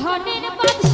জাহানের পথ